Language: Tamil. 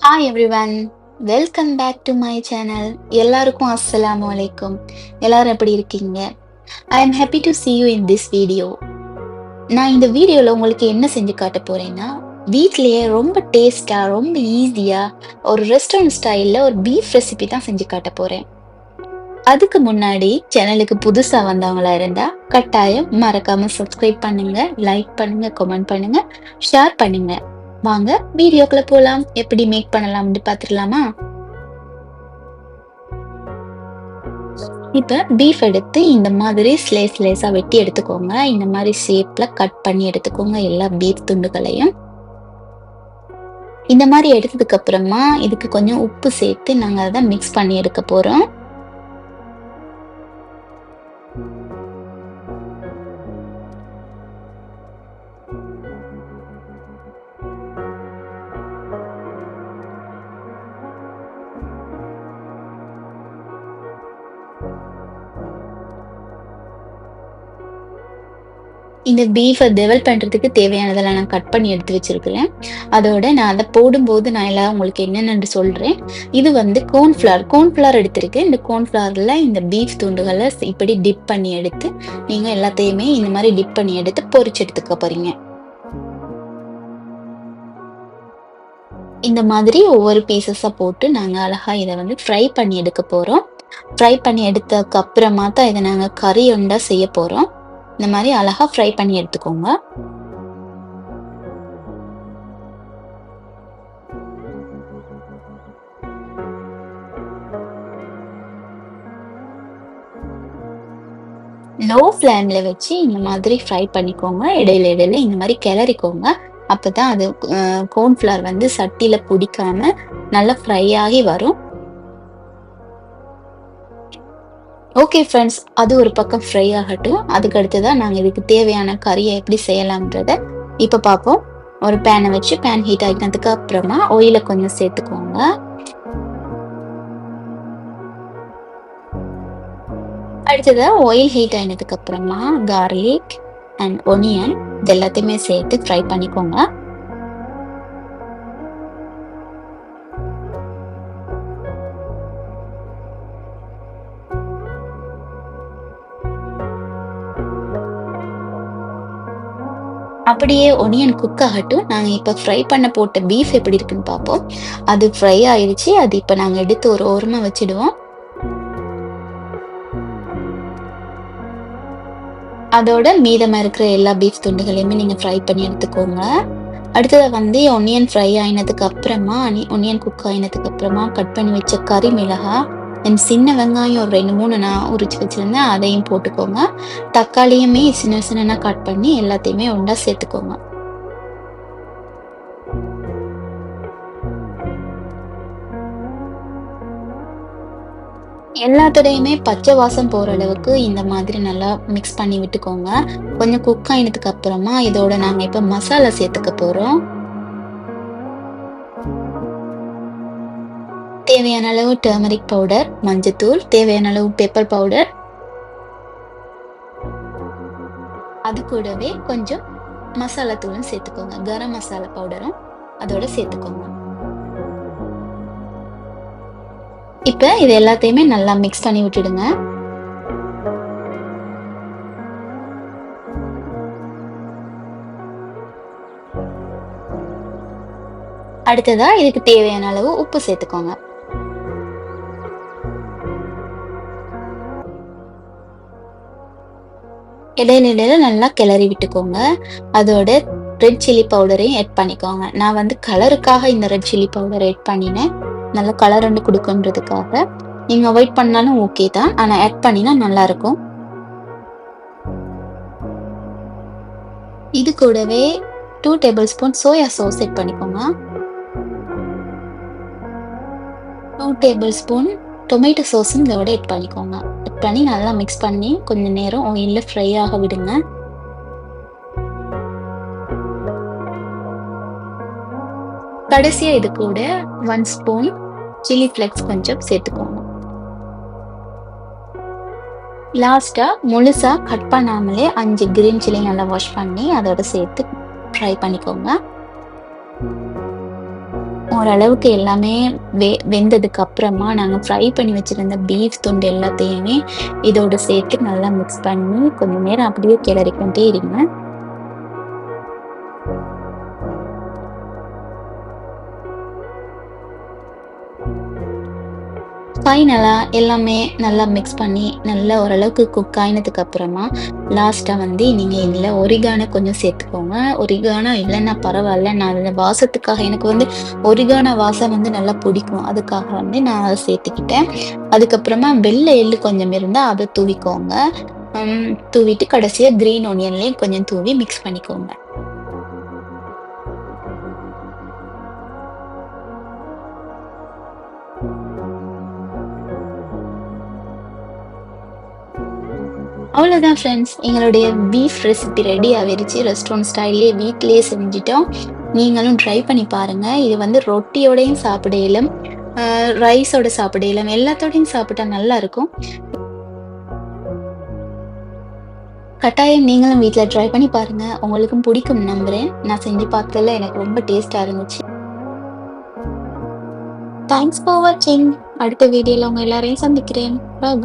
Hi everyone welcome back to my channel எல்லாருக்கும் அஸ்ஸலாமு அலைக்கும் எல்லாரும் எப்படி இருக்கீங்க? I am happy to see you in this video நான் இந்த வீடியோவில் உங்களுக்கு என்ன செஞ்சு காட்ட போறேன்னா வீட்லேயே ரொம்ப டேஸ்ட்டாக ரொம்ப ஈஸியாக ஒரு ரெஸ்டாரண்ட் ஸ்டைலில் ஒரு பீஃப் ரெசிபி தான் செஞ்சு காட்ட போறேன். அதுக்கு முன்னாடி சேனலுக்கு புதுசாக வந்தவங்களா இருந்தால் கட்டாயம் மறக்காமல் சப்ஸ்கிரைப் பண்ணுங்கள் லைக் பண்ணுங்கள் கமெண்ட் பண்ணுங்கள் ஷேர் பண்ணுங்கள் வாங்க வீடியோக்குள்ள போலாம். எப்படி மேக் பண்ணலாம்னு பாத்துடலாமா இப்ப பீஃப் எடுத்து இந்த மாதிரி ஸ்லேஸ் ஸ்லேஸா வெட்டி எடுத்துக்கோங்க. இந்த மாதிரி ஷேப்ல கட் பண்ணி எடுத்துக்கோங்க எல்லா பீஃப் துண்டுகளையும். இந்த மாதிரி எடுத்ததுக்கு அப்புறமா இதுக்கு கொஞ்சம் உப்பு சேர்த்து நாங்க அதை மிக்ஸ் பண்ணி எடுக்க போறோம். இந்த பீஃபை டெவல் பண்ணுறதுக்கு தேவையானதெல்லாம் நான் கட் பண்ணி எடுத்து வச்சிருக்கிறேன். அதோட நான் அதை போடும்போது நான் எல்லாம் உங்களுக்கு என்னென்னு சொல்கிறேன் இது வந்து கோன்ஃப்ளவர் கோன்ஃப்ளவர் எடுத்திருக்கேன் இந்த கோன்ஃப்ளவரில் இந்த பீஃப் துண்டுகளை இப்படி டிப் பண்ணி எடுத்து நீங்கள் எல்லாத்தையுமே இந்த மாதிரி டிப் பண்ணி எடுத்து பொறிச்சு எடுத்துக்க போகிறீங்க இந்த மாதிரி ஒவ்வொரு பீசஸாக போட்டு நாங்கள் அழகாக இதை வந்து ஃப்ரை பண்ணி எடுக்க போகிறோம் ஃப்ரை பண்ணி எடுத்ததுக்கு அப்புறமா தான் இதை நாங்கள் கறி உண்டா செய்ய போகிறோம் இந்த மாதிரி அழகா ஃப்ரை பண்ணி எடுத்துக்கோங்க. லோ ஃப்ளேமில் வச்சு இந்த மாதிரி ஃப்ரை பண்ணிக்கோங்க. இடையில இடையில இந்த மாதிரி கிளறிக்கோங்க. அப்போ தான் அது கோன்ஃப்ளவர் வந்து சட்டியில் பிடிக்காம நல்லா ஃப்ரை ஆகி வரும். ஓகே ஃப்ரெண்ட்ஸ் அது ஒரு பக்கம் ஃப்ரை ஆகட்டும். அதுக்கு அடுத்து தான் நாங்கள் இதுக்கு தேவையான கறியை எப்படி செய்யலாம்ன்றத இப்போ பார்ப்போம். ஒரு பேனை வச்சு பேன் ஹீட் ஆகினதுக்கு அப்புறமா ஒயிலை கொஞ்சம் சேர்த்துக்கோங்க. அடுத்தது ஆயில் ஹீட் ஆகினதுக்கு அப்புறமா கார்லிக் அண்ட் ஒனியன் இது எல்லாத்தையுமே சேர்த்து ஃப்ரை பண்ணிக்கோங்க. அப்படியே ஒனியன் குக் ஆகட்டும். நாங்கள் இப்போ ஃப்ரை பண்ண போட்ட பீஃப் எப்படி இருக்குன்னு பார்ப்போம். அது ஃப்ரை ஆயிடுச்சு அது இப்போ நாங்கள் எடுத்து ஒரு ஓரமாக வச்சிடுவோம். அதோட மீதமாக இருக்கிற எல்லா பீஃப் துண்டுகளையுமே நீங்கள் ஃப்ரை பண்ணி எடுத்துக்கோங்க. அடுத்தது வந்து ஒனியன் ஃப்ரை ஆயினதுக்கு அப்புறமா ஒனியன் குக் ஆயினதுக்கு அப்புறமா கட் பண்ணி வச்ச கறி மிளகாய். தென் சின்ன வெங்காயம் ஒரு ரெண்டு மூணு நான் உரிச்சு வச்சுருந்தேன் அதையும் போட்டுக்கோங்க. தக்காளியுமே சின்ன சின்னனா கட் பண்ணி எல்லாத்தையுமே ஒன்றா சேர்த்துக்கோங்க. எல்லாத்தோடையுமே பச்சை வாசம் போகிற அளவுக்கு இந்த மாதிரி நல்லா மிக்ஸ் பண்ணி விட்டுக்கோங்க. கொஞ்சம் குக் ஆயினதுக்கு அப்புறமா இதோட நாங்கள் இப்போ மசாலா சேர்த்துக்க போகிறோம் தேவையான அளவு டர்மரிக் பவுடர் மஞ்சத்தூள் தேவையான அளவு பெப்பர் பவுடர் அது கூடவே கொஞ்சம் மசாலா தூளும் சேர்த்துக்கோங்க. கரம் மசாலா பவுடரும் அதோட சேர்த்துக்கோங்க. இப்போ இது எல்லாத்தையுமே நல்லா மிக்ஸ் பண்ணி விட்டுடுங்க. அடுத்ததா இதுக்கு தேவையான அளவு உப்பு சேர்த்துக்கோங்க. இடைநிலையில் நல்லா கிளறி விட்டுக்கோங்க. அதோட ரெட் சில்லி பவுடரையும் ஆட் பண்ணிக்கோங்க. நான் வந்து கலருக்காக இந்த ரெட் சில்லி பவுடர் ஆட் பண்ணினேன். நல்லா கலர் ரெண்டு கொடுக்குன்றதுக்காக. நீங்கள் அவாய்ட் பண்ணாலும் ஓகே தான். ஆனால் ஆட் பண்ணினா நல்லாயிருக்கும் இது கூடவே two tablespoon soya sauce add பண்ணிக்கோங்க. டூ டேபிள் ஸ்பூன் டொமேட்டோ சாஸும் இதோட ஆட் பண்ணிக்கோங்க. ஆட் பண்ணி நல்லா மிக்ஸ் பண்ணி கொஞ்சம் நேரம் ஆயிலில் ஃப்ரை ஆக விடுங்க. கடைசியாக இது கூட ஒன் ஸ்பூன் சில்லி ஃப்ளெக்ஸ் கொஞ்சம் சேர்த்துக்கோங்க. லாஸ்ட்டாக முழுசாக கட் பண்ணாமலே அஞ்சு கிரீன் சில்லி நல்லா வாஷ் பண்ணி அதோட சேர்த்து ஃப்ரை பண்ணிக்கோங்க. ஓரளவுக்கு எல்லாமே வெ வெந்ததுக்கு அப்புறமா நாங்கள் ஃப்ரை பண்ணி வச்சுருந்த பீஃப் துண்டு எல்லாத்தையுமே இதோடு சேர்த்து நல்லா மிக்ஸ் பண்ணி கொஞ்சம் நேரம் அப்படியே கிளறிக்கொண்டே இருங்க. ஃபைனலாக எல்லாமே நல்லா மிக்ஸ் பண்ணி நல்லா ஓரளவுக்கு குக் ஆகினதுக்கு அப்புறமா லாஸ்ட்டாக வந்து நீங்கள் இதில் ஒரிகானை கொஞ்சம் சேர்த்துக்கோங்க. ஒரிகானா இல்லைன்னா பரவாயில்ல. நான் அதில் வாசத்துக்காக எனக்கு வந்து ஒரிகான வாசம் வந்து நல்லா பிடிக்கும். அதுக்காக வந்து நான் அதை சேர்த்துக்கிட்டேன். அதுக்கப்புறமா வெள்ளை எள்ளு கொஞ்சம் இருந்தால் அதை தூவிக்கோங்க. தூவிட்டு கடைசியாக க்ரீன் ஒனியன்லேயும் கொஞ்சம் தூவி மிக்ஸ் பண்ணிக்கோங்க. அவ்வளோதான் ஃப்ரெண்ட்ஸ் எங்களுடைய பீஃப் ரெசிபி ரெடி ஆகிருச்சு. ரெஸ்டாரண்ட் ஸ்டைல்லே வீட்லேயே செஞ்சிட்டோம். நீங்களும் ட்ரை பண்ணி பாருங்கள் இது வந்து ரொட்டியோடையும் சாப்பிடையிலும் ரைஸோட சாப்பிடையிலும் எல்லாத்தோடையும் சாப்பிட்டா நல்லாயிருக்கும் கட்டாயம் நீங்களும் வீட்டில் ட்ரை பண்ணி பாருங்கள் உங்களுக்கும் பிடிக்கும் நம்புகிறேன் நான் செஞ்சு பார்த்ததில் எனக்கு ரொம்ப டேஸ்ட்டாக இருந்துச்சு. தேங்க்ஸ் ஃபார் வாட்சிங் அடுத்த வீடியோவில் உங்கள் எல்லாரையும் சந்திக்கிறேன். பாய்